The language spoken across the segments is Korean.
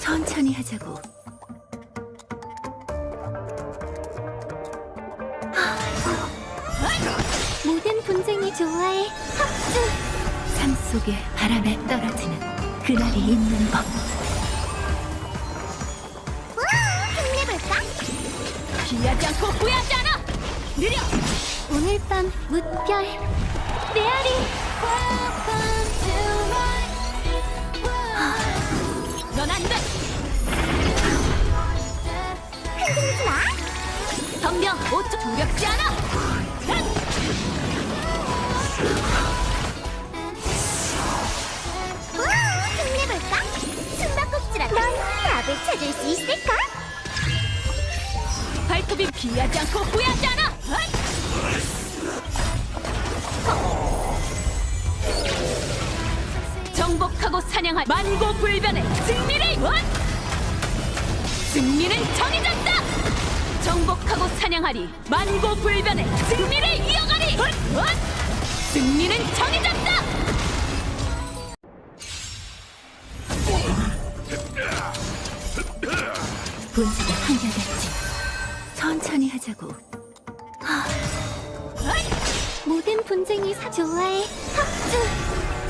천천히 하자고. 모든 분쟁이 좋아해. 합주. 삶 속에 바람에 떨어지는 그날이 있는 법. 힘내볼까? 피하지 않고 후회하지 않아. 느려. 오늘 밤 무별 메 넌 안 돼. 흔들리지 마 덤벼 5초 두렵지 않아. 응! 우와, 힘내볼까? 숨바꼭질하다 넌 답을 찾을 수 있을까? 발톱이 피하지 않고 후회하지 않아. 응! 정복하고 사냥할 만고불변의 승리를 원! 승리는 정해졌다! 정복하고 사냥하리 만고불변의 승리를 이어가리! 원! 원! 승리는 정해졌다! 분수가 한결같지 천천히 하자고 모든 분쟁이 사 좋아해 합주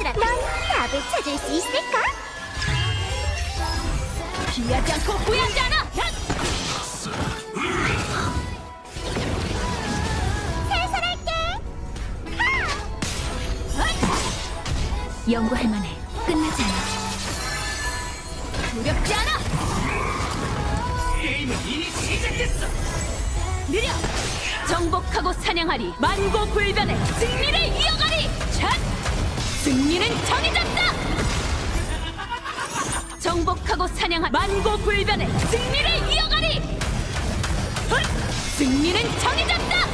숨바꼭질하다 넌 답을 찾을 수 있을까? 피하지 않고 후회하지 않아! 야! 살살할게 연구할 만해 끝나지 않아 두렵지 않아! 게임은 이미 시작됐어. 느려! 정복하고 사냥하리 만고불변의 승리를 이어가리! 샷! 승리는 정해졌다! 정복하고 사냥할 만고불변의 승리를 이어가리! 헛! 승리는 정해졌다!